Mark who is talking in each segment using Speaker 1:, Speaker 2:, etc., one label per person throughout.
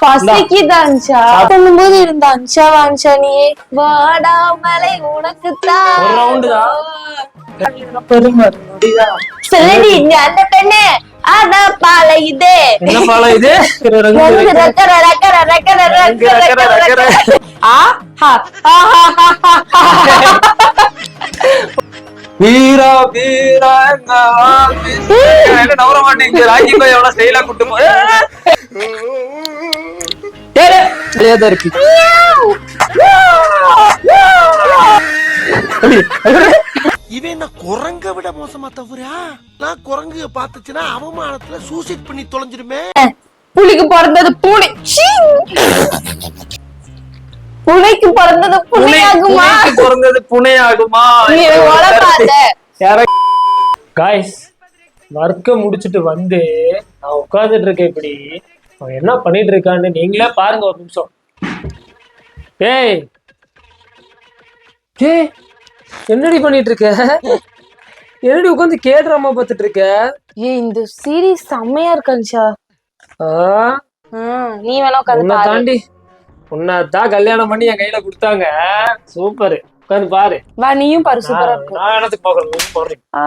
Speaker 1: பசிக்குது அன்ஷா பண்ணும்போது இருந்த அன்ஷா அன்ஷா நீ வாடாமலை உனக்கு
Speaker 2: ஒரு ரவுண்டு தான்
Speaker 1: சொல்லடி இங்க அந்த பெண்ணு அத பாலையுதே
Speaker 2: என்ன பாலம் இது
Speaker 1: ரக்கர ரக்கர ரக்கர ரக்கர ரக்கர ரக்கர ஆ ஹா ஆ ஹா ஹா ஹா
Speaker 2: வீரா வீரா என்ன நவர மாட்டேங்குது ராக்கி கோய் எவ்வளவு ஸ்டைலா குட்டும் தான் இருக்கு.
Speaker 3: இவன் என்ன குரங்க விட மோசமா தவிரா நான் குரங்கு பாத்துச்சுன்னா அவமானத்துல சூசைட் பண்ணி தொலைஞ்சிருமே
Speaker 1: புலிக்கு பிறந்தது பூனை. பிறந்தது
Speaker 2: புனைக்கு பிறந்தது புனை ஆகுமா
Speaker 1: நீ உழப்பாத
Speaker 2: காய்ஸ் ஒர்க்க முடிச்சிட்டு வந்து நான் உட்கார்ந்துட்டு இருக்கேன் இப்படி. அவன் என்ன பண்ணிட்டு இருக்கான்னு நீங்களே பாருங்க ஒரு நிமிஷம். ஏய் ஏய் என்னடி பண்ணிட்டு இருக்க? என்னடி உட்காந்து கேட்ராமா பார்த்துட்டு இருக்க?
Speaker 1: ஏய் இந்த சீரிஸ் செம்மையா இருக்கு ம், நீ வேணா உட்காந்து
Speaker 2: தாண்டி உன்னை தான் கல்யாணம் பண்ணி என் கையில கொடுத்தாங்க. சூப்பர். உட்காந்து பாரு.
Speaker 1: வா நீயும் பாரு சூப்பரா இருக்கு.
Speaker 2: நான் எனக்கு போகிறேன் போடுறேன்
Speaker 1: ஆ,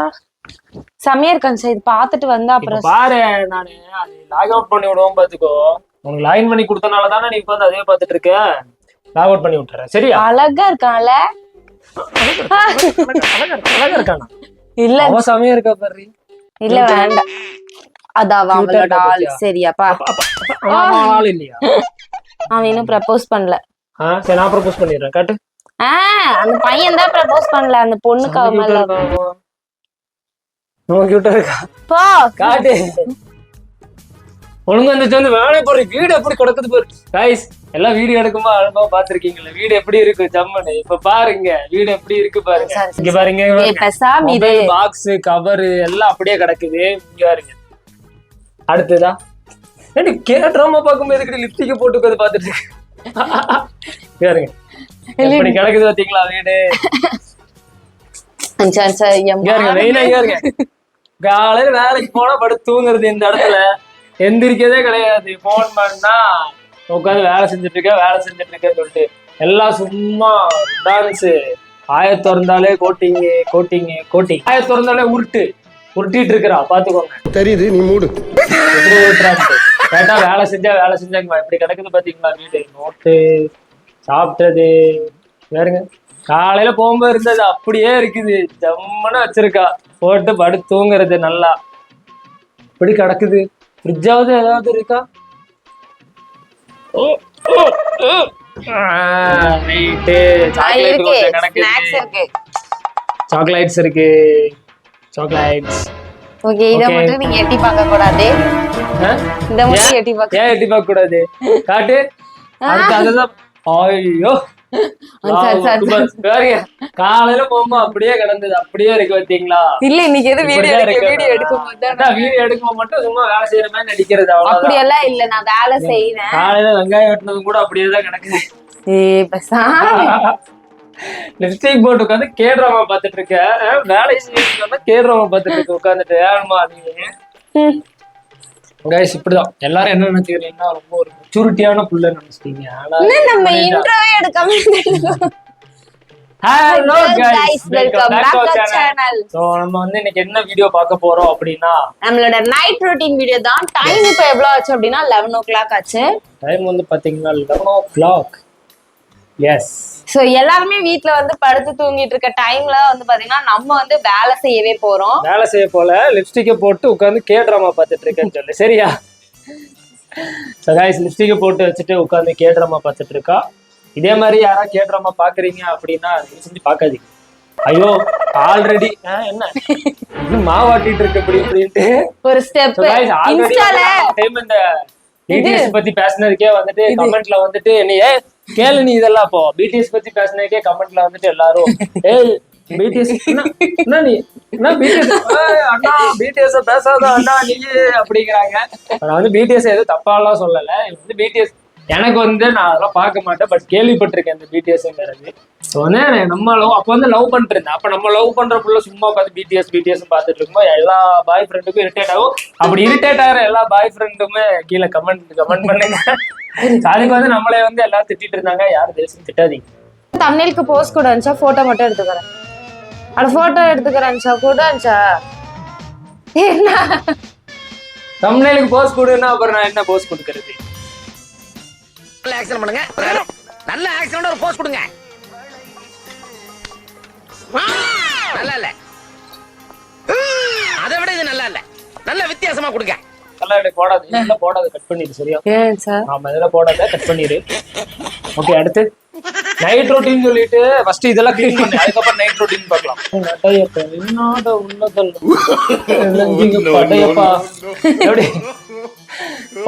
Speaker 1: செம்மையா இருக்கு அன்ஷா இது பார்த்துட்டு வந்தா
Speaker 2: இப்ப
Speaker 1: அப்புறம்
Speaker 2: பாரு நானு. அது லாக் அவுட் பண்ணி விடுவோம் பாத்துக்கோ. உனக்கு லைன் பண்ணி கொடுத்தனால தானே நீ உட்காந்து அதே பார்த்துட்டு இருக்க? லாக் அவுட் பண்ணி விட்டுறேன். சரியா?
Speaker 1: அழகா இருக்கான்ல?
Speaker 2: அழகா இருக்கா- அழகா இருக்கானா.
Speaker 1: இல்ல.
Speaker 2: அவ செமையா இருக்கா பாரு.
Speaker 1: இல்ல வேண்டாம். அது அவன்
Speaker 2: Cute ஆ
Speaker 1: அவளோட
Speaker 2: இருக்கா
Speaker 1: ஆள்? சரியாப்பா.
Speaker 2: அவன் ஆள் இல்லையா?
Speaker 1: அவன் இன்னும் ப்ரப்போஸ் பண்ணல.
Speaker 2: ஆ சரி நான் ப்ரப்போஸ் பண்ணிடுறேன். காட்டு.
Speaker 1: ஆ அந்த பையன் தான் ப்ரப்போஸ் பண்ணல அந்த பொண்ணுக்கு அவன் மேல.
Speaker 2: நம்ம கிட்ட இருக்கா?
Speaker 1: போ.
Speaker 2: காட்டு. ஒழுங்கா இந்த வந்து வேலை போற வீடு எப்படி கிடக்குது பாரு. கைஸ் எல்லாம் வீடியோ எடுக்கும்போது அழகா பாத்திருக்கீங்களா வீடு எப்படி இருக்கு? ஜம்முன்னு இப்ப பாருங்க. வீடு எப்படி இருக்கு பாருங்க. இங்க பாருங்க பாக்ஸ் கவர் எல்லாம் அப்படியே கிடக்குது. இங்க பாருங்க. அடுத்ததா? ஏடி கேட்ராமா பார்க்கும்போது எதுக்கு லிப்ஸ்டிக் போட்டு உட்காந்து இருக்கு? இங்க பாருங்க. எப்படி கிடக்குது பாத்தீங்களா வீடு? இருங்க காலையில வேலைக்கு போனா படுத்து தூங்குறது இந்த இடத்துல. எந்திரிக்கதே கிடையாது. போன் பண்ணா உட்காந்து வேலை செஞ்சுட்டு இருக்க வேலை செஞ்சுட்டு இருக்கேன்னு சொல்லிட்டு. எல்லாம் சும்மா டான்ஸ் ஆய திறந்தாலே கோட்டிங் கோட்டிங் கோட்டிங் ஆய திறந்தாலே உருட்டு. உருட்டிட்டு இருக்கிறா பாத்துக்கோங்க
Speaker 3: தெரியுது நீ மூடு.
Speaker 2: கேட்டா வேலை செஞ்சா வேலை செஞ்சாங்க இப்படி கிடக்குது பாத்தீங்களா? வீடு நோட்டு சாப்பிட்டது. வேறுங்க காலையில போகும்போது இருந்தது அப்படியே இருக்குது. ஜம்முன்னு வச்சிருக்கா. போட்டு படுத்து தூங்குறது நல்லா. இப்படி கிடக்குது. ஃப்ரிட்ஜாவது ஏதாவது இருக்கா? chocolates இருக்கு. சாக்லேட்ஸ்
Speaker 1: ஓகே இத. மட்டும் நீங்க எட்டி பார்க்க கூடாது. இத மட்டும் எட்டி பார்க்க
Speaker 2: ஏன் எட்டி பார்க்க கூடாது? காட்டு. அடுத்து அதுதான். ஐயோ. காலையில போகும்போது அப்படியே கிடந்தது. அப்படியே இருக்கு பாத்தீங்களா
Speaker 1: இல்ல இன்னைக்கு எது வீடியோ. வீடியோ எடுக்கும்
Speaker 2: வீடியோ எடுக்கும் மட்டும் சும்மா வேலை செய்யற மாதிரி நடிக்கிறது
Speaker 1: அப்படி எல்லாம் இல்ல நான் வேலை செய்யறேன்
Speaker 2: காலையில வெங்காயம் வெட்டினது கூட அப்படியே தான் கிடக்குது லிப்ஸ்டிக் போட்டு உட்காந்து கேட்ராமா பாத்துட்டு இருக்க. வேலை செய்யணும்னா கேட்ராமா பாத்துட்டு இருக்க. உட்காந்துட்டு ஏழுமா நீங்க கைஸ் இப்படிதான். எல்லாரும் என்ன நினைச்சுக்கிறீங்கன்னா ரொம்ப ஒரு மெச்சூரிட்டியான புள்ள நினைச்சிட்டீங்க ஆனா
Speaker 1: நம்ம.
Speaker 2: Hello guys. சோ வந்து இன்னைக்கு என்ன வீடியோ பார்க்க போறோம் அப்படின்னா
Speaker 1: நம்மளோட நைட் ரொட்டீன் வீடியோ தான். டைம் இப்போ எவ்வளவு ஆச்சு ஓ கிளாக் ஆச்சு.
Speaker 2: டைம் வந்து பாத்தீங்கன்னா eleven o'clock yes
Speaker 1: so எல்லாருமே வீட்ல வந்து படுத்து தூங்கிட்டு இருக்க டைம்ல வந்து பாத்தீங்கன்னா நம்ம வந்து வேலை செய்யவே போறோம்.
Speaker 2: வேலை செய்ய போல லிப்ஸ்டிக்கை போட்டு உட்காந்து கே ட்ராமா பார்த்துட்டு இருக்கேன்னு சொல்லு. சரியா? ஸோ கைஸ் லிப்ஸ்டிக்கை போட்டு வச்சுட்டு உட்காந்து கே ட்ராமா பார்த்துட்டு இருக்கா? இதே மாதிரி யாரா கே ட்ராமா பாக்குறீங்க அப்படின்னா செஞ்சு பார்க்காதீங்க. ஐயோ ஆல்ரெடி என்ன? மாவாட்டிட்டு இருக்கு இப்படி இப்படின்ட்டு.
Speaker 1: ஒரு ஸ்டெப்
Speaker 2: time இந்த பத்தி பேசினதுக்கே வந்துட்டு கமெண்ட்ல வந்துட்டு ஏ கேளு நீ இதெல்லாம் அப்போ பிடிஎஸ் பத்தி பேசினதுக்கே கமெண்ட்ல வந்துட்டு எல்லாரும் ஏய் பிடிஎஸ் என்ன நீ என்ன பிடிஎஸ் அண்ணா பிடிஎஸ் பேசாத அண்ணா நீ அப்படிங்கிறாங்க. நான் வந்து பிடிஎஸ் எதுவும் தப்பாலாம் சொல்லல. இது வந்து பிடிஎஸ் எனக்கு வந்து நான் அதெல்லாம் பார்க்க மாட்டேன். பட் கேள்விப்பட்டிருக்கேன் இந்த பிடிஎஸ்ங்கிறது ஸோ வந்து நம்ம லவ் அப்போ வந்து லவ் பண்ணிட்டு இருந்தேன் அப்போ நம்ம லவ் பண்ற புள்ள சும்மா உட்காந்து பிடிஎஸ் பிடிஎஸ் பார்த்துட்டு இருக்கும்போது எல்லா பாய் ஃப்ரெண்டுக்கும் இரிட்டேட் ஆகும். அப்படி இரிட்டேட் ஆகிற எல்லா பாய் ஃப்ரெண்டுமே கீழே கமெண்ட் கமெண்ட் பண்ணுங்க. அதுக்கு வந்து நம்மளே வந்து எல்லாரும் திட்டிட்டு இருந்தாங்க. யாரும் தேசம் திட்டாதீங்க.
Speaker 1: தம்னேலுக்கு போஸ்ட் கூட இருந்துச்சா போட்டோ மட்டும் எடுத்துக்கிறேன். அட போட்டோ எடுத்துக்கிறேன் கூட இருந்துச்சா என்ன?
Speaker 2: தமிழ்நாளுக்கு போஸ்ட் கொடுன்னா அப்புறம் நான் என்ன போஸ்ட் கொடுக்கறது?
Speaker 3: நல்ல ஆக்சன் பண்ணுங்க. நல்ல ஆக்சன் ஒரு போஸ் கொடுங்க. நல்லா இல்ல. அதை விட இது நல்லா இல்ல. நல்ல வித்தியாசமா கொடுங்க.
Speaker 2: போடாது. போடாது கட் பண்ணிடு சரியா?
Speaker 1: ஏன் சார்?
Speaker 2: ஆமா இதெல்லாம் போடாத கட் பண்ணிடு. ஓகே அடுத்து? நைட் ரொட்டீன் சொல்லிட்டு ஃபர்ஸ்ட் இதெல்லாம் க்ளீன் பண்ணு. அதுக்கப்புறம் நைட் ரொட்டீன் பார்க்கலாம். நடையப்பா. படையப்பா. எப்படி?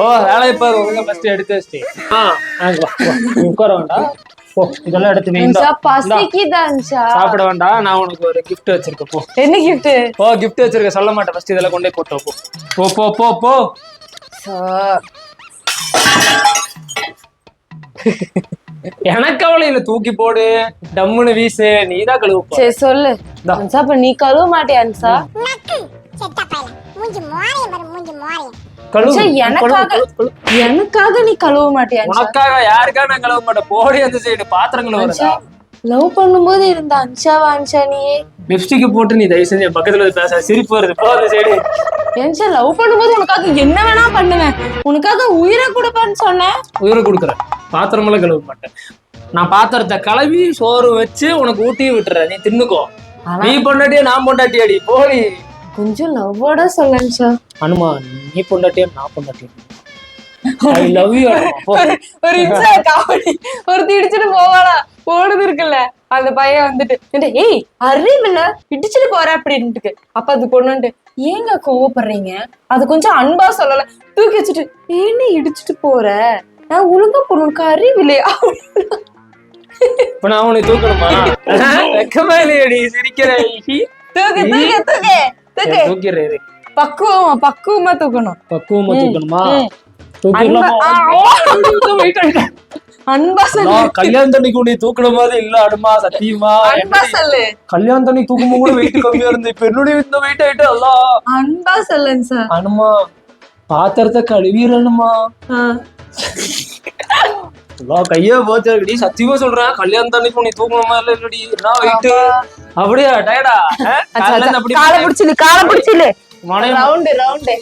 Speaker 2: ஓ வேலையை பாரு ஒழுங்கா ஃபர்ஸ்ட் எடுத்து வச்சுட்டு. ஆ உட்கார வேண்டாம். போ இதெல்லாம் எடுத்து சாப்பிட வேண்டாம். நான் உனக்கு ஒரு gift வச்சிருக்கேன் போ.
Speaker 1: என்ன கிஃப்ட்
Speaker 2: ஓ gift வச்சிருக்கேன். சொல்ல மாட்டேன். ஃபர்ஸ்ட் இதெல்லாம் கொண்டே போட்டோ போ. போ போ போ போ.
Speaker 1: சார்
Speaker 2: எனக்கு கவலை இல்ல தூக்கி போடு டம்முன்னு வீசு நீதான் கழுவுப்பா
Speaker 1: சரி சொல்லு. அன்சா அப்ப நீ கழுவ
Speaker 2: கழுவு.
Speaker 1: சரி,
Speaker 2: கழுவு,
Speaker 1: எனக்காக
Speaker 2: கழுவு, கழுவு.
Speaker 1: எனக்காக நீ கழுவ மாட்டியான்சா
Speaker 2: உனக்காக யாருக்கா நான் கழுவ மாட்டேன்? போடி அந்த சைடு பாத்திரங்கள்
Speaker 1: அன்சா
Speaker 2: வருதா
Speaker 1: லவ் பண்ணும்போது இருந்த அன்சாவா அன்சா நீ?
Speaker 2: லிப்ஸ்டிக் போட்டு நீ தயவு செஞ்சு பக்கத்துல வந்து பேச சிரிப்பு வருது. போ அந்த சைடு.
Speaker 1: என்சா லவ் பண்ணும்போது உனக்காக என்ன வேணா பண்ணுவேன். உனக்காக உயிரை கொடுப்பேன்னு சொன்னேன்.
Speaker 2: உயிரை கொடுக்குறேன். பாத்திரமெல்லாம் கழுவ மாட்டேன். நான் பாத்திரத்தை கழுவி சோறு வச்சு உனக்கு ஊட்டி விட்டுறேன். நீ தின்னுக்கோ. நீ பொண்டாட்டியா நான் பொண்டாட்டியாடி. போடி.
Speaker 1: கொஞ்சம் லவ்வோட சொல்லுங்க
Speaker 2: அனுமா நீ பொண்டாட்டியா நான் பொண்டாட்டியா? ஐ லவ் யூ
Speaker 1: ஒரு இன்சா காமெடி ஒருத்தி இடிச்சுட்டு போவாளா? போடுது இருக்குல்ல. அந்த பையன் வந்துட்டு "ஏண்டா, ஏய் அறிவில்ல இடிச்சுட்டு போற அப்படின்ட்டு அப்ப அது பொண்ணுன்ட்டு ஏங்க கோவப்படுறீங்க? அது கொஞ்சம் அன்பா சொல்லல. தூக்கி வச்சுட்டு ஏன்னு இடிச்சுட்டு போற? நான் ஒழுங்கா பொண்ணுக்கு அறிவில்லையா?
Speaker 2: இப்ப நான் உன்னை தூக்கணுமா? வெக்கமே இல்லையடி
Speaker 1: தூக்கு
Speaker 2: தூக்கிறேன்
Speaker 1: பக்குவமா பக்குவமா தூக்கணும்.
Speaker 2: பக்குவமா தூக்கணுமா?
Speaker 1: ம்.
Speaker 2: தூக்கிடலாமா?
Speaker 1: அன்பா- ஆ, wait, wait. அன்பா சொல்லு.
Speaker 2: நான் கல்யாண தண்ணிக்கு உன்னை தூக்குன மாதிரி இல்ல அடுமா சத்தியமா?
Speaker 1: அன்பா சொல்லு.
Speaker 2: கல்யாண தண்ணி தூக்கும் கூட வெயிட் கம்மியா இருந்து இப்ப என்னுடைய இந்த வெயிட் ஆயிட்டு அல்லா
Speaker 1: அன்பா சொல்லுங்க சார்
Speaker 2: அனுமா பாத்திரத்தை கழுவிடணுமா கையே சத்தியமா சொல்றேன். கல்யாண தண்ணிக்கு உன்னை தூக்கணுமா இல்ல இல்லடி? என்ன வெயிட் அப்படியா? டயடா அப்படி
Speaker 1: காலை பிடிச்சிடு காலை பிடிச்சிடு
Speaker 2: மனைவி
Speaker 1: ரவுண்டு ரவுண்டு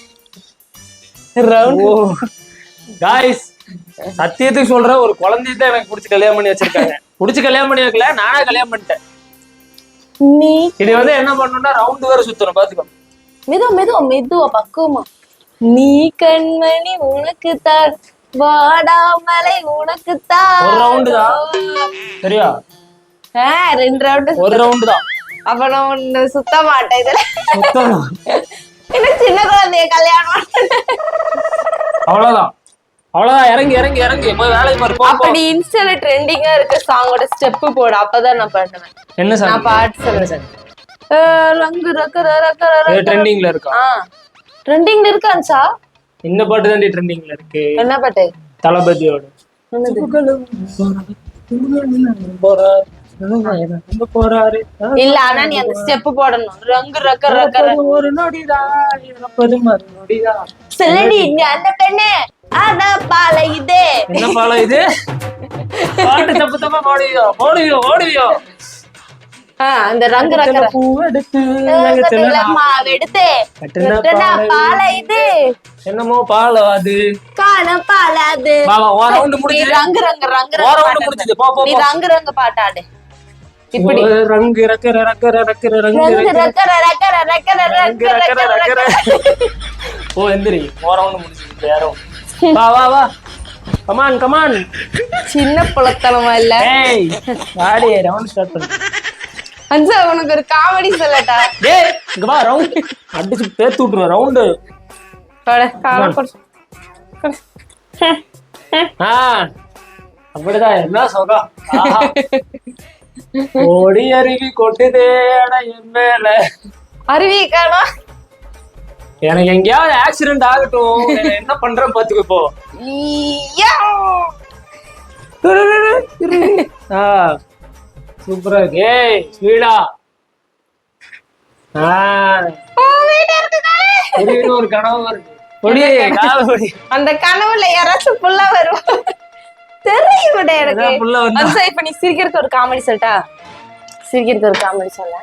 Speaker 1: ரவுண்டு
Speaker 2: ஓ. காய்ஸ் சத்தியத்துக்கு சொல்ற ஒரு குழந்தைய தான் எனக்கு புடிச்சு கல்யாணம் பண்ணி வச்சிருக்காங்க. புடிச்சு கல்யாணம் பண்ணி வைக்கல நானே கல்யாணம் பண்ணிட்டேன்.
Speaker 1: நீ?
Speaker 2: இது வந்து என்ன பண்ணணும்னா ரவுண்டு வேற சுத்தணும் பாத்துக்கோ.
Speaker 1: மெதுவா மெதுவா மெதுவா பக்குவமா. நீ கண்மணி உனக்கு தான். வாடாமலை உனக்கு தான்
Speaker 2: ஒரு round தான். சரியா?
Speaker 1: ரெண்டு ரவுண்டு
Speaker 2: ஒரு ரவுண்டு தான்.
Speaker 1: அப்ப நான் ஒண்ணு சுத்த மாட்டேன் இதுல. என்ன சின்ன குழந்தைய கல்யாணம்.
Speaker 2: அவ்வளவுதான். அவ்வளவுதான். இறங்கி இறங்கி இறங்கி. போய் வேலையை பாரு போ.
Speaker 1: அப்படி இன்ஸ்டால ட்ரெண்டிங்கா இருக்க சாங்கோட ஸ்டெப் போடு. அப்பதான் நான் பண்ணுவேன்.
Speaker 2: என்ன சார்
Speaker 1: நான் பாட்டு சொல்றேன் ரங்கு ரக்க ரக்க ரக்க.
Speaker 2: ட்ரெண்டிங்ல இருக்கா?
Speaker 1: ட்ரெண்டிங்ல இருக்கான்சா
Speaker 2: இந்த பாட்டு தான் ட்ரெண்டிங்ல இருக்கு.
Speaker 1: என்ன பாட்டு?
Speaker 2: தளபதியோட.
Speaker 1: இல்ல ஆனா நீ அந்த ஸ்டெப் போடணும். ரங்கு ரக்க ரக்க.
Speaker 2: ஒரு மறு நொடிதான்
Speaker 1: சொல்லடி நீ அந்த பெண்ணு. ஆனா பாலை இதே.
Speaker 2: என்ன பாலம் இது? பாட்டு தப்பு தப்பா ஓடுவியோ ஓடுவியோ?
Speaker 1: ஆ, அந்த ரங்கு ரக்க ர.
Speaker 2: பூவெடுத்து
Speaker 1: ரங்கத்துல மாவெடுத்து
Speaker 2: கட்டுன
Speaker 1: கட்டுன
Speaker 2: பாலை
Speaker 1: பாலை இது
Speaker 2: என்னமோ பாலம் அது
Speaker 1: காண நீ
Speaker 2: முடிஞ்சது
Speaker 1: ரங்கு ரங்கு ரங்கு ரங்கு நீ ரங்கு ரங்கு பாட்டாடு இப்படி
Speaker 2: ஓ, ரங்கு ரக்கர ரக்கர ரக்கர ரங்கு
Speaker 1: ரங்கு
Speaker 2: ரக்கர
Speaker 1: ரக்கர ரக்கர ரக்கர ரங்கு
Speaker 2: ரக்கர
Speaker 1: ரக்கர
Speaker 2: ரக்கர
Speaker 1: ரக்கர
Speaker 2: ஓ எந்திரி ஓ ரவுண்டு முடிஞ்சது யாரும் வா வா வா கமான் கமான்
Speaker 1: சின்ன புலத்தனமா இல்ல
Speaker 2: ஏய் வாடி ரவுண்ட் ஸ்டார்ட் பண்ணு
Speaker 1: அஞ்சா உனக்கு ஒரு காமெடி சொல்லட்டா?
Speaker 2: டேய் இங்க வா ரவுண்ட் அடிச்சு பேத்து விட்டுருவேன் ரவுண்டு
Speaker 1: போடு, காலை.
Speaker 2: ஆ அப்படிதான் என்ன ஆஹா. ஓடி அருவி கொட்டுதே என் மேல.
Speaker 1: அருவி காணோம்
Speaker 2: எனக்கு எங்கேயாவது ஆக்சிடென்ட் ஆகட்டும். என்ன பண்றேன் பாத்துக்கோ இப்போ. ஆ. சூப்பரா இருக்கு. ஏய் திடீர்னு ஒரு கனவு
Speaker 1: அந்த கனவுல யாராச்சும் புல்லா வரும் தெரியும் எனக்கு.
Speaker 2: புள்ள வந்தா?
Speaker 1: இப்ப நீ சிரிக்கிறதுக்கு ஒரு காமெடி சொல்லட்டா? சிரிக்கிறதுக்கு ஒரு காமெடி சொல்ல.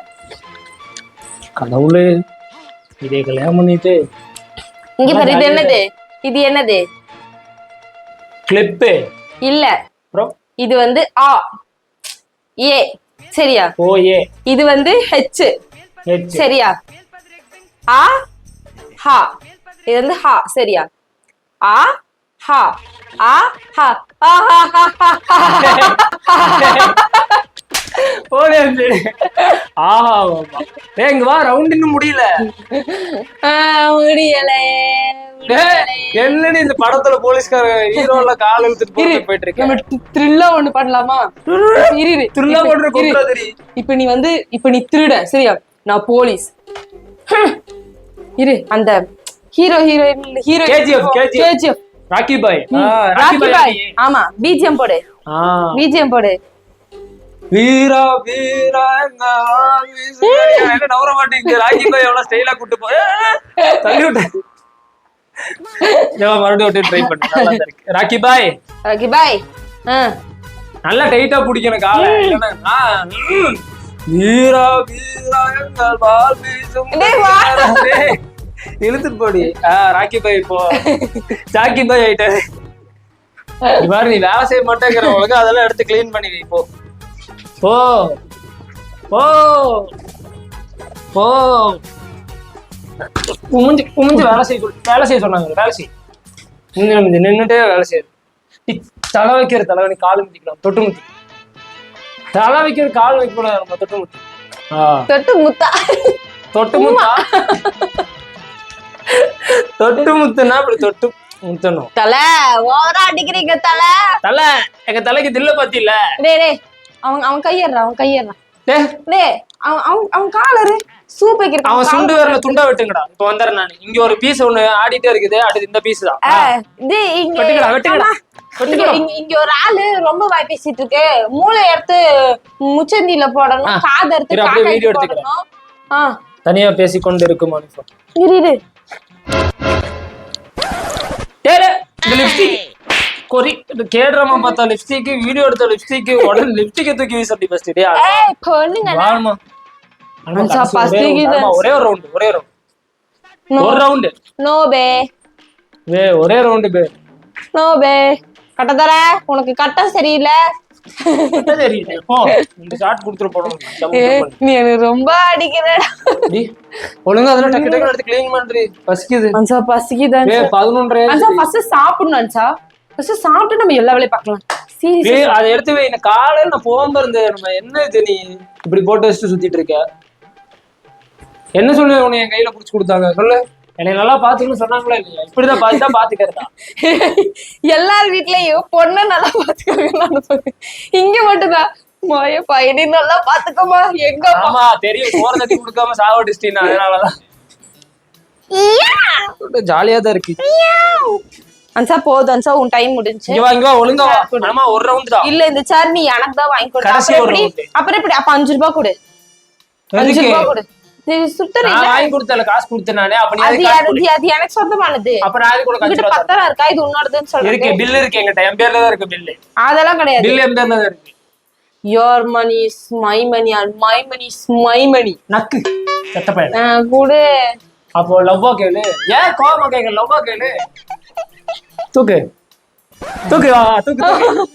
Speaker 2: கடவுளே இதே கல்யாணம் பண்ணிட்டு.
Speaker 1: இங்க பாரு இது என்னது? இது என்னது?
Speaker 2: கிளிப்பு
Speaker 1: இல்ல.
Speaker 2: அப்புறம்?
Speaker 1: இது வந்து ஆ. ஏ. சரியா?
Speaker 2: ஓ ஏ.
Speaker 1: இது வந்து ஹெச் சரியா? ஆ ஹா. இது வந்து ஹா. சரியா? ஆ ஹா. ஆ ஹா. ஆ ஹா ஹா ஹா.
Speaker 2: ஆஹா இங்க வா ரவுண்ட் முடியல.
Speaker 1: ஆ, முடியலை.
Speaker 2: டேய், என்னடி இந்த படத்துல போலீஸ்கார ஹீரோல கால் இழுத்துட்டு போயிட்டு இருக்க?
Speaker 1: நம்ம த்ரில்லா ஒண்ணு பண்ணலாமா? இரு இரு.
Speaker 2: திருவிழா
Speaker 1: இப்ப- நீ வந்து இப்ப நீ திருட சரியா? நான் போலீஸ். இரு அந்த hero heroine hero
Speaker 2: KGF, KGF.
Speaker 1: KGF
Speaker 2: Rocky Bhai
Speaker 1: Rocky Bhai. ஆமா பிஜிஎம் போடு. பிஜிஎம் போடு.
Speaker 2: வீரா வீரா நவர மாட்டேங்குது ராக்கி பாய் எவ்வளவு ஸ்டைலா கூட்டு போய் தள்ளி விட்டு மறுபடியும் ட்ரை பண்ணு. ராக்கி பாய்.
Speaker 1: ராக்கி பாய்.
Speaker 2: நல்லா டைட்டா பிடிக்கணும் காலை. வீரா வீரா எங்கள் வால் வீசும் இழுத்துட்டு போடி. ராக்கி பாய் இப்போ ஜாக்கி பாய் ஆயிட்டாரு மாதிரி நீ வேலை செய்ய மாட்டேங்கிற அதெல்லாம் எடுத்து க்ளீன் பண்ணி வை போ. போ. போ. குமிஞ்சு குமிஞ்சு வேலை செய்ய. வேலை செய்ய சொன்னாங்க வேலை செய். நின்று நின்னுட்டே வேலை செய்யுது நீ தலை வைக்கிற தலை நீ கால் முத்திக்கலாம் தொட்டு முத்தி. தலை வைக்கிற கால் வைக்க கூடாது நம்ம தொட்டு முத்தி.
Speaker 1: தொட்டு முத்தா?
Speaker 2: தொட்டு முத்தா? தொட்டு முத்துனா அப்படி தொட்டு முத்தணும்.
Speaker 1: தலை ஓவரா அடிக்கிறீங்க தலை.
Speaker 2: தலை எங்க தலைக்கு தில்ல
Speaker 1: டேய் டேய். அவன் அவன் கையேறான் அவன் கையேறான் டேய் அவன் அவன் அவன் காலரு. சூப் வைக்கிறதுக்கு
Speaker 2: அவன் சுண்டு வரல துண்டா வெட்டுங்கடா. இப்ப வந்துடுறேன் நான். இங்க ஒரு பீஸ் ஒண்ணு ஆடிட்டே இருக்குது. அடுத்து இந்த பீஸ் தான்.
Speaker 1: டேய், இங்க
Speaker 2: வெட்டுங்கடா வெட்டுங்கடா.
Speaker 1: இங்க ஒரு ஆளு ரொம்ப வாய் பேசிட்டு இருக்கு. மூளை எடுத்து முச்சந்தில போடணும். காது எடுத்து காக்காய்க்கு
Speaker 2: வீடியோ
Speaker 1: ஆ.
Speaker 2: தனியா பேசிக்கொண்டு இருக்கும் மனுஷன்.
Speaker 1: இரு இரு.
Speaker 2: டேய், டேய், இந்த லிப்ஸ்டிக் கொரி இந்த கேடுறமா பார்த்தா லிப்ஸ்டிக் வீடியோ எடுத்த லிப்ஸ்டிக் உடனே லிப்ஸ்டிக் தூக்கி வீச அப்படி ஃபர்ஸ்ட் டே
Speaker 1: ஏய் பொண்ணுங்க
Speaker 2: வாமா ஆமா,
Speaker 1: அஞ்சா,
Speaker 2: கடைசி
Speaker 1: first
Speaker 2: ஒரே ஒரே ரவுண்ட் ஒரே ரவுண்ட் ஒரு ரவுண்ட்
Speaker 1: நோ பே.
Speaker 2: வே ஒரே ரவுண்ட் பே.
Speaker 1: நோ பே. கட்டதர உனக்கு கட்டம் சரியில்லை.
Speaker 2: போ.
Speaker 1: நீ எனக்கு ரொம்ப அடிக்கிறடா.
Speaker 2: ஒழுங்கா அதெல்லாம் டக்கு டக்கு எடுத்து க்ளீன் பண்றி. பசிக்குது.
Speaker 1: அஞ்சா பசிக்குதான்
Speaker 2: ஏ 11:30
Speaker 1: அஞ்சா ஃபர்ஸ்ட் சாப்பிடணும் அஞ்சா ஃபர்ஸ்ட் சாப்பிட்டு நம்ம எல்லா வேலையும் பார்க்கலாம். சீரியஸ்
Speaker 2: அதை எடுத்து வை. இந்த காலையில நான் போகாம இருந்தேன் நம்ம என்ன இது நீ? இப்படி போட்டு வச்சுட்டு சுத்திட்டு இருக்க? என்ன சொல்லு உன்னை என் கையில புடிச்சு கொடுத்தாங்க? சொல்லு. என்னை நல்லா பாத்துக்கணும்னு சொன்னாங்களா இல்லையா? இப்படிதான் பார்த்து தான் பாத்துக்கிறதா
Speaker 1: எல்லார் வீட்லயும் பொண்ணு நல்லா பாத்துக்கோங்க இங்க மட்டும்தான். மாய பையனி நல்லா பாத்துக்கோமா எங்க
Speaker 2: ஆமா தெரியும் சோற தட்டி கொடுக்காம சாவடிச்சிட்டீங்க அதனாலதான். ஜாலியா தான் இருக்கு.
Speaker 1: அன்சா போதும் அன்சா உன் டைம் முடிஞ்சு.
Speaker 2: இங்க வா இங்க வா ஒழுங்கா ஆமா ஒரு ரவுண்ட் தான்.
Speaker 1: இல்ல இந்த சார் நீ எனக்கு தான் வாங்கி கொடு அப்புறம் எப்படி. அப்புறம் எப்படி? அப்ப அஞ்சு ரூபாய் கொடு. அஞ்சு
Speaker 2: எதுக்கு?
Speaker 1: ரூபாய் கொடு. நீ சுத்தர
Speaker 2: நான் வாங்கி கொடுத்தல காசு கொடுத்தேன் நானே. அப்ப நீ
Speaker 1: அது
Speaker 2: கொடு.
Speaker 1: அது எனக்கு சொந்தமானது.
Speaker 2: அப்ப நான் கூட அஞ்சு
Speaker 1: உங்ககிட்ட
Speaker 2: ரூபா தரேன்.
Speaker 1: பத்திரம் இருக்கா? இது உன்னோடதுன்னு சொல்றேன்
Speaker 2: இருக்கு பில் இருக்கு எங்கிட்ட என் பேர்ல தான் இருக்கு பில்லு
Speaker 1: அதெல்லாம் கிடையாது.
Speaker 2: பில் பேர்ல தான் இருக்கு.
Speaker 1: Your money is my money are my money is my money
Speaker 2: நக்கு. செத்த பையன்.
Speaker 1: கொடு
Speaker 2: அப்போ லவ்வா கேளு. ஏன் கோவமா கேட்க லவ்வா கேளு. தூக்கு. தூக்கு வா தூக்கு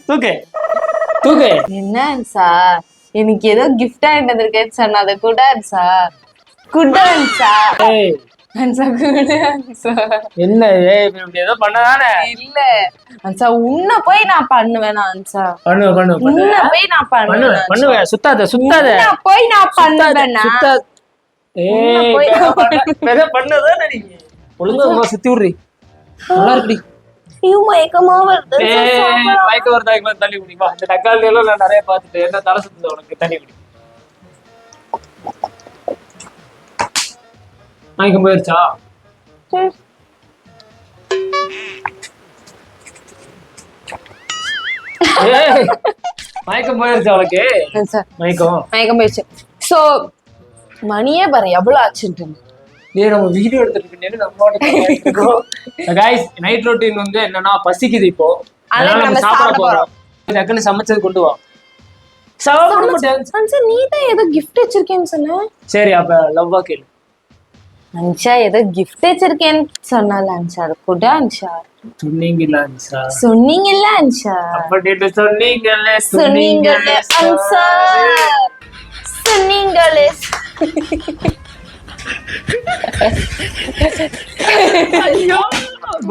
Speaker 2: தூக்கு தூக்கு.
Speaker 1: என்ன சார் எனக்கு ஏதோ கிஃப்டா என்னது சொன்ன அதை கூட சார் குட் சார்
Speaker 2: என்ன ஏதோ பண்ணதானே?
Speaker 1: இல்ல. அன்சா உன்னை போய் நான் பண்ணுவேன் அன்சா?
Speaker 2: பண்ணு
Speaker 1: உன்னை போய் நான்
Speaker 2: பண்ணுவேன்
Speaker 1: பண்ணுவேன்
Speaker 2: சுத்தாத சுத்தாத.
Speaker 1: போய் நான் பண்ணுவேன்?
Speaker 2: சுத்தாத ஏய். பண்ணதானே நீ. ஒழுங்கா உங்க சுத்தி விடுறி. நல்லா இருக்குடி.
Speaker 1: ஐயோ மயக்கமா வருது
Speaker 2: மயக்க வருதா வந்து தண்ணி குடிப்பா இந்த தக்காளி எல்லாம் நான் நிறைய பார்த்துட்டேன். என்ன தலை சுத்துது உனக்கு? தண்ணி குடி. மயக்கம் போயிருச்சா? மயக்கம் போயிருச்சு அவளுக்கு
Speaker 1: சார்
Speaker 2: மயக்கம்.
Speaker 1: மயக்கம் போயிடுச்சு சோ மணியே பாரு எவ்வளவு ஆச்சுட்டு
Speaker 2: டேய் நம்ம வீடியோ எடுத்துட்டு நம்மளோட கைஸ் நைட் ரொட்டீன் வந்து என்னன்னா பசிக்குது இப்போ.
Speaker 1: அதனால
Speaker 2: நம்ம சாப்பிட போறோம். டக்குன்னு சமைச்சது கொண்டு வா. சாப்பிட மாட்டேன்.
Speaker 1: நீ தான் ஏதோ கிஃப்ட் வச்சிருக்கேன்னு சொன்ன?
Speaker 2: சரி அப்ப லவ்வா கேளு.
Speaker 1: அன்ஷா ஏதோ கிஃப்ட் வச்சிருக்கேன்னு சொன்னால அன்ஷா அது கூட அன்ஷா
Speaker 2: சொன்னீங்களா சார்
Speaker 1: சொன்னீங்கல்ல அன்ஷா
Speaker 2: அப்படின்ட்டு சொன்னீங்கல்ல
Speaker 1: சொன்னீங்கல்ல அன்ஷா சொன்னீங்களே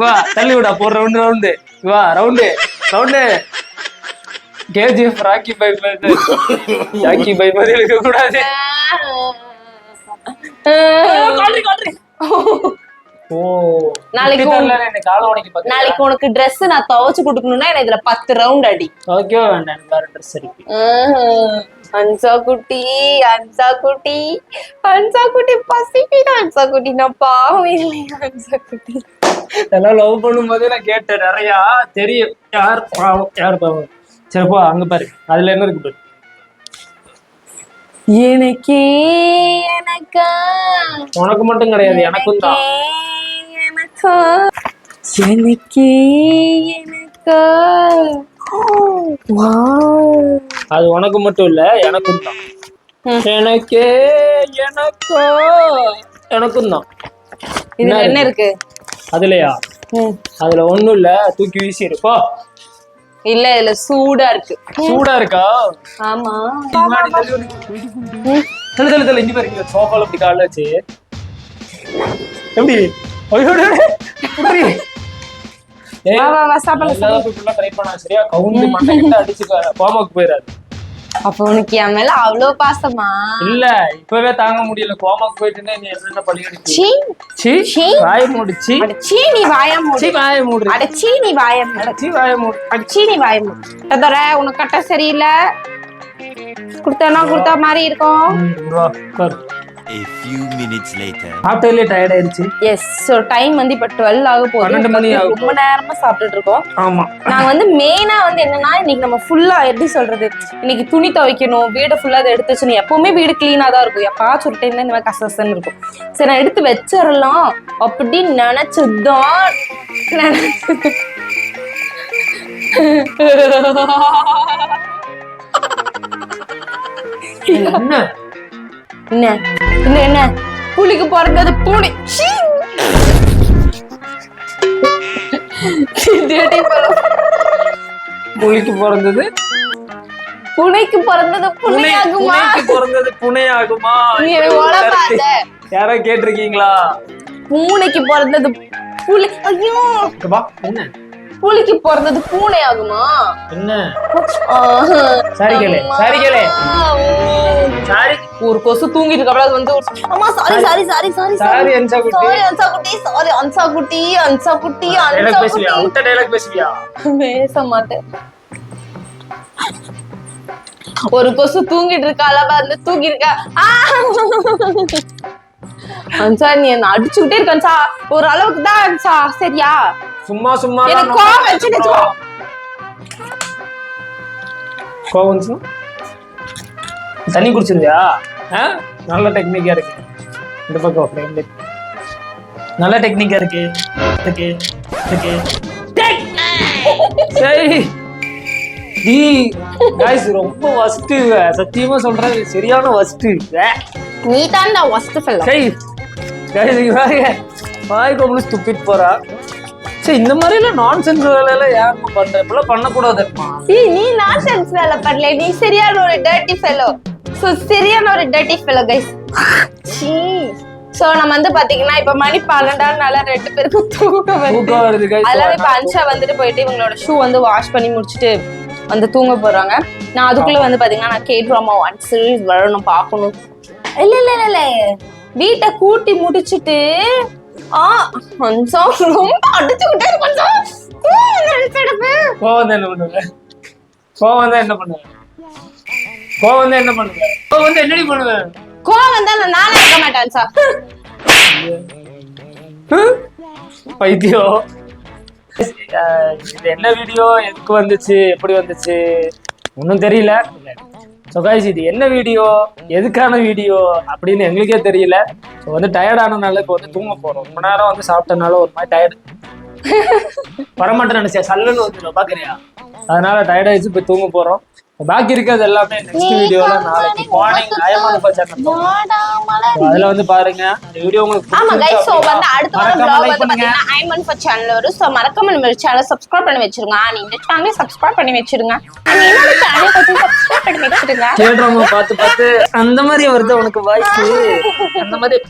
Speaker 2: வா தள்ளி விடா போற ரவுண்டு ரவுண்டு வா round round KGF Rocky Bhai மாதிரி ராக்கி பை மாதிரி இருக்க கூடாது ஓ
Speaker 1: நாளைக்கு? நாளைக்கு உனக்கு Dress நான் துவைச்சு கொடுக்கணும்னா எனக்கு இதுல பத்து ரவுண்ட் அடி.
Speaker 2: ஓகே வேண்டாம் எனக்கு வேற ட்ரெஸ் இருக்கு
Speaker 1: ஆஹ். அன்சா குட்டி அன்சா குட்டி அன்சா குட்டி பசிக்குது. அன்சா குட்டி நான் பாவம் இல்லையா அன்சா குட்டி
Speaker 2: இதெல்லாம் லவ் பண்ணும்போது நான் கேட்டேன். நிறையா தெரியும். யார் பாவம்? யார் பாவம்? சரி போ அங்க பாரு. அதுல என்ன இருக்கு பாரு?
Speaker 1: எனக்கே எனக்கா.
Speaker 2: உனக்கு மட்டும் கிடையாது எனக்கும் தான்.
Speaker 1: எனக்கா. எனக்கே எனக்கா.
Speaker 2: அது உனக்கு மட்டும் இல்ல எனக்கும் தான். எனக்கே எனக்கோ? எனக்கும் தான்.
Speaker 1: இதுல என்ன இருக்கு?
Speaker 2: அதுலயா. அதுல ஒண்ணும் இல்ல தூக்கி வீசி இருப்போ
Speaker 1: இல்ல இதுல சூடா இருக்கு.
Speaker 2: சூடா இருக்கா?
Speaker 1: ஆமா.
Speaker 2: தள்ளு தள்ளு தள்ளு இங்க பாருங்க சோஃபால இப்படி கால வச்சு. எப்படி? ஐயோ,
Speaker 1: வா, வா, வா, சாப்பிடலாம்,
Speaker 2: எல்லாரும் போய் full ஆ try பண்ணா சரியா? கவுந்து மண்டை கிட்ட அடிச்சு கோமாக்கு போயிடாது
Speaker 1: அப்ப உனக்கு என் மேல அவ்வளவு பாசமா?
Speaker 2: இல்ல இப்பவே தாங்க முடியல. கோமாக்கு நீ
Speaker 1: சீ
Speaker 2: சி
Speaker 1: சீ.
Speaker 2: வாய மூடுச்சு
Speaker 1: அட சீ நீ வாய மூடு.
Speaker 2: சி வாய மூடு.
Speaker 1: அட சீ நீ வாய மூடு.
Speaker 2: சி வாய மூடு.
Speaker 1: அட சீ நீ வாய மூடு. தர உனக்கு கட்ட சரியில்லை. கொடுத்தனா கொடுத்த மாதிரி இருக்கும்.
Speaker 3: A few minutes later.
Speaker 2: சாப்பிட்டதுலேயே டயர்ட் ஆயிடுச்சு.
Speaker 1: எஸ் ஸோ டைம் வந்து இப்ப டுவெல் ஆக போகுது.
Speaker 2: பன்னெண்டு மணி
Speaker 1: இப்ப
Speaker 2: ஆகும்.
Speaker 1: ரொம்ப நேரமா சாப்பிட்டுட்டு இருக்கோம்.
Speaker 2: ஆமா.
Speaker 1: நாங்க வந்து மெயினா வந்து என்னன்னா இன்னைக்கு நம்ம ஃபுல்லா எப்படி சொல்றது? இன்னைக்கு துணி துவைக்கணும் வீடை ஃபுல்லா அதை எடுத்து வச்சணும் எப்பவுமே வீடு கிளீனா தான் இருக்கும். எப்பாச்சும் ஒரு டைம் தான் இந்த மாதிரி கசகசன்னு இருக்கும். சரி நான் எடுத்து வச்சிடலாம். அப்படின்னு நினைச்சதுதான் நினைச்சது
Speaker 2: என்ன?
Speaker 1: என்ன? என்ன என்ன? புலிக்கு பிறந்தது பூனை.
Speaker 2: புலிக்கு பிறந்தது?
Speaker 1: பூனைக்கு பிறந்தது
Speaker 2: புனை
Speaker 1: புனையாகுமா?
Speaker 2: பிறந்தது புனையாகுமா. யாரோ கேட்டிருக்கீங்களா?
Speaker 1: பூனைக்கு பிறந்தது புலி. ஐயோ!
Speaker 2: என்ன?
Speaker 1: புலிக்கு பிறந்தது பூனை ஆகுமா?
Speaker 2: என்ன? சரி கேளு, சரி கேளு. சாரி.
Speaker 1: ஒரு கொசு தூங்கிட்டு இருக்க அது வந்து அம்மா sorry. Sorry sorry sorry
Speaker 2: sorry Ansa குட்டி.
Speaker 1: சாரி அன்சா குட்டி சாரி அன்சா குட்டி அன்சா குட்டி அன்சா குட்டி.
Speaker 2: விட்ட டைலாக் பேசுவியா?
Speaker 1: பேச மாட்டேன். ஒரு கொசு தூங்கிட்டு இருக்கா அளவா வந்து தூங்கி இருக்கா ஆ! அன்சா நீ என்ன அடிச்சுக்கிட்டே இருக்க ஒரு அளவுக்கு தான் அன்சா சரியா?
Speaker 2: சும்மா சும்மா
Speaker 1: எனக்கு கோவம்
Speaker 2: தண்ணி குடிச்சிருந்தியா? ஆ? நல்ல டெக்னிக்கா இருக்கு. இந்த பக்கம் நல்ல டெக்னிக்கா இருக்கு. இருக்கு. இருக்கு. டேய்! சரி டி காய்ஸ் ரொம்ப வஸ்ட் சத்தியமா சொல்றேன் சரியான வஸ்ட்
Speaker 1: நீ தான் நான் ஒஸ்ட் ஃபெல்லோ
Speaker 2: சரி காய்ஸ் இங்க பாருங்க வாய் கொம்பு துப்பிட்டு போறா. சரி இந்த மாதிரி எல்லாம் நான் சென்ஸ் வேலையெல்லாம் யாருமா பண்ற இப்பெல்லாம் பண்ணக்கூடாதுமா
Speaker 1: ஏய் நீ நான்சென்ஸ் வேலை பண்ணல. நீ சரியான ஒரு டர்ட்டி ஃபெலோ சோ சரியான ஒரு டர்ட்டி ஃபெலோ கைஸ் சோ. நம்ம வந்து பாத்தீங்கன்னா இப்ப மணி பன்னெண்டாம் ரெண்டு பேருக்கும் தூக்கம் வருது. அதனால இப்ப அன்ஷா வந்துட்டு போயிட்டு இவங்களோட ஷூ வந்து வாஷ் பண்ணி முடிச்சுட்டு வந்து தூங்க போறாங்க. நான் அதுக்குள்ள வந்து பாத்தீங்கன்னா நான் கே ட்ராமா ஒன் சீரிஸ் வரணும் பார்க்கணும். இல்ல இல்ல இல்ல வீட்டை கூட்டி முடிச்சிட்டு ஆ அன்சா ரொம்ப அடிச்சுக்கிட்டே அன்சா. கோவம்
Speaker 2: என்ன பண்ணுவேன் கோவம் வந்தா என்ன பண்ணுவேன் கோவம் வந்தா என்ன பண்ணுவேன் கோவம் வந்து என்னடி பண்ணுவேன்
Speaker 1: கோவம் வந்தா நான் நானே இருக்க மாட்டேன் சார்?
Speaker 2: பைத்தியம் இது என்ன வீடியோ? எதுக்கு வந்துச்சு? எப்படி வந்துச்சு? ஒன்றும் தெரியல. ஸோ கைஸ் இது என்ன வீடியோ எதுக்கான வீடியோ அப்படின்னு எங்களுக்கே தெரியல. ஸோ வந்து டயர்டானனால இப்போ வந்து தூங்க போறோம். ரொம்ப நேரம் வந்து சாப்பிட்டனால ஒரு மாதிரி டயர்டு வரமாட்டேன் நினைச்சேன். சல்லுன்னு வந்துடும் பாக்குறியா? அதனால டயர்ட் ஆயிடுச்சு. போய் தூங்க போறோம். பாக்கி இருக்கிறது எல்லாமே நெக்ஸ்ட் வீடியோல நாளைக்கு மார்னிங் அயமான சேனல் அதுல வந்து பாருங்க வீடியோ உங்களுக்கு
Speaker 1: ஆமா கைஸ் சோ வந்து அடுத்த வாரம் vlog வந்து பாத்தீங்கன்னா ஐமன் ஃபர் சேனல் வரும் சோ மறக்காம நம்ம சேனலை சப்ஸ்கிரைப் பண்ணி வச்சிருங்க and இந்த சேனலை சப்ஸ்கிரைப் பண்ணி வச்சிருங்க and என்னோட சேனலை கொஞ்சம் சப்ஸ்கிரைப் பண்ணி வச்சிருங்க
Speaker 2: கேடுறவங்க பார்த்து பார்த்து அந்த மாதிரி வருது உனக்கு வாய்ஸ் அந்த மாதிரி